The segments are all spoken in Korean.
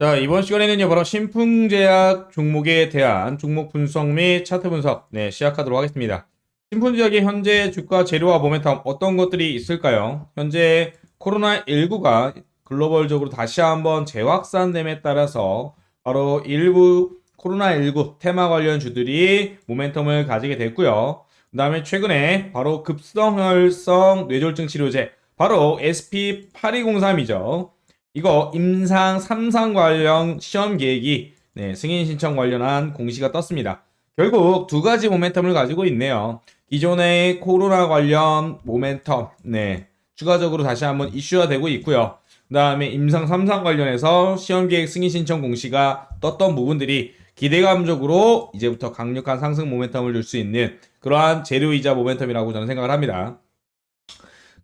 자, 이번 시간에는요, 바로 신풍제약 종목에 대한 종목 분석 및 차트 분석, 네, 시작하도록 하겠습니다. 신풍제약의 현재 주가 재료와 모멘텀 어떤 것들이 있을까요? 현재 코로나19가 글로벌적으로 다시 한번 재확산됨에 따라서 바로 일부 코로나19 테마 관련 주들이 모멘텀을 가지게 됐고요. 그 다음에 최근에 바로 급성혈성 뇌졸중 치료제, 바로 SP8203이죠. 이거 임상 3상 관련 시험 계획이 네, 승인 신청 관련한 공시가 떴습니다. 결국 두 가지 모멘텀을 가지고 있네요. 기존의 코로나 관련 모멘텀, 네, 추가적으로 다시 한번 이슈화 되고 있고요. 그 다음에 임상 3상 관련해서 시험 계획 승인 신청 공시가 떴던 부분들이 기대감적으로 이제부터 강력한 상승 모멘텀을 줄 수 있는 그러한 재료이자 모멘텀이라고 저는 생각을 합니다.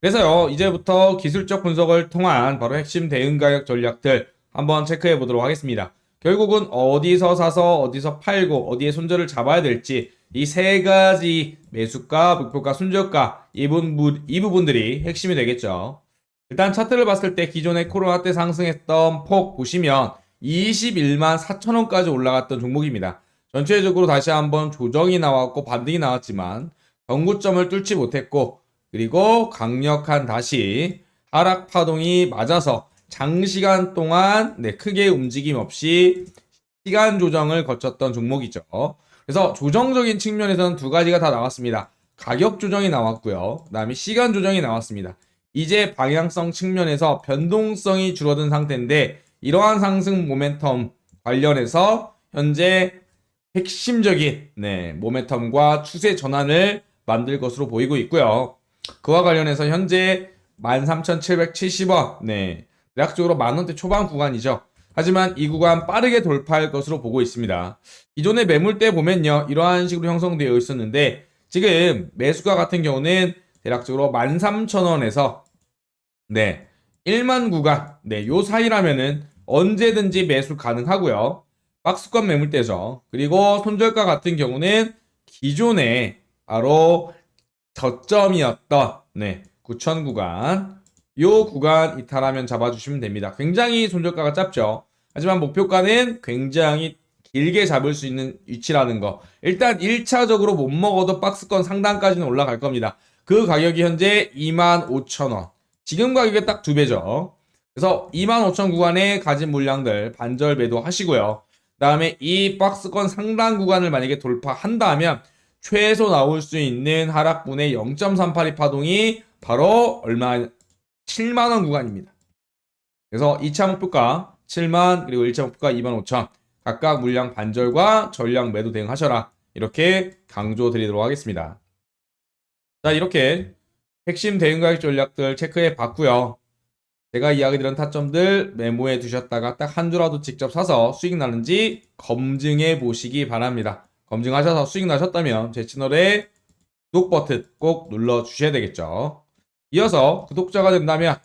그래서요, 이제부터 기술적 분석을 통한 바로 핵심 대응 가격 전략들 한번 체크해 보도록 하겠습니다. 결국은 어디서 사서 어디서 팔고 어디에 손절을 잡아야 될지 이 세 가지 매수가, 목표가, 손절가 이, 부분, 이 부분들이 핵심이 되겠죠. 일단 차트를 봤을 때 기존에 코로나 때 상승했던 폭 보시면 21만 4천 원까지 올라갔던 종목입니다. 전체적으로 다시 한번 조정이 나왔고 반등이 나왔지만 전구점을 뚫지 못했고 그리고 강력한 다시 하락 파동이 맞아서 장시간 동안 네, 크게 움직임 없이 시간 조정을 거쳤던 종목이죠. 그래서 조정적인 측면에서는 두 가지가 다 나왔습니다. 가격 조정이 나왔고요. 그다음에 시간 조정이 나왔습니다. 이제 방향성 측면에서 변동성이 줄어든 상태인데 이러한 상승 모멘텀 관련해서 현재 핵심적인 네, 모멘텀과 추세 전환을 만들 것으로 보이고 있고요. 그와 관련해서 현재 13,770원, 네, 대략적으로 만원대 초반 구간이죠. 하지만 이 구간 빠르게 돌파할 것으로 보고 있습니다. 기존의 매물대 보면요, 이러한 식으로 형성되어 있었는데, 지금 매수가 같은 경우는 대략적으로 13,000원에서, 네, 1만 구간, 네, 요 사이라면은 언제든지 매수 가능하고요. 박스권 매물대죠. 그리고 손절가 같은 경우는 기존에 바로 저점이었던 네, 9천 구간 요 구간 이탈하면 잡아주시면 됩니다. 굉장히 손절가가 짧죠. 하지만 목표가는 굉장히 길게 잡을 수 있는 위치라는 거. 일단 1차적으로 못 먹어도 박스권 상단까지는 올라갈 겁니다. 그 가격이 현재 25,000원. 지금 가격의 딱 두 배죠. 그래서 25,000 구간에 가진 물량들 반절 매도 하시고요. 다음에 이 박스권 상단 구간을 만약에 돌파한다면 최소 나올 수 있는 하락분의 0.382 파동이 바로 얼마 7만 원 구간입니다. 그래서 2차 목표가 7만 그리고 1차 목표가 2만 5천 각각 물량 반절과 전량 매도 대응하셔라 이렇게 강조 드리도록 하겠습니다. 자 이렇게 핵심 대응 가격 전략들 체크해 봤고요. 제가 이야기 드린 타점들 메모해 두셨다가 딱 한 주라도 직접 사서 수익 나는지 검증해 보시기 바랍니다. 검증하셔서 수익 나셨다면 제 채널에 구독 버튼 꼭 눌러 주셔야 되겠죠. 이어서 구독자가 된다면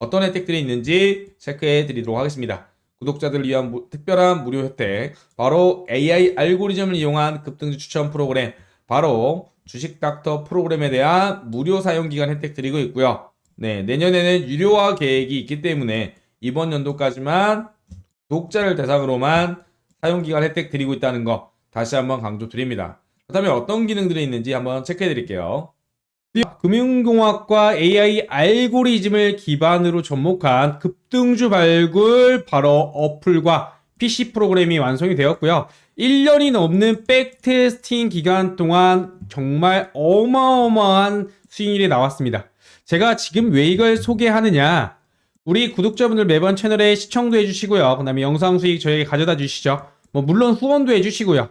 어떤 혜택들이 있는지 체크해 드리도록 하겠습니다. 구독자들을 위한 무- 특별한 무료 혜택, 바로 AI 알고리즘을 이용한 급등주 추천 프로그램, 바로 주식 닥터 프로그램에 대한 무료 사용 기간 혜택 드리고 있고요. 네, 내년에는 유료화 계획이 있기 때문에 이번 연도까지만 독자를 대상으로만 사용 기간 혜택 드리고 있다는 거 다시 한번 강조 드립니다. 그렇다면 어떤 기능들이 있는지 한번 체크해 드릴게요. 금융공학과 AI 알고리즘을 기반으로 접목한 급등주 발굴 바로 어플과 PC 프로그램이 완성이 되었고요. 1년이 넘는 백테스팅 기간 동안 정말 어마어마한 수익률이 나왔습니다. 제가 지금 왜 이걸 소개하느냐? 우리 구독자분들 매번 채널에 시청도 해주시고요. 그 다음에 영상 수익 저에게 가져다 주시죠. 뭐, 물론 후원도 해주시고요.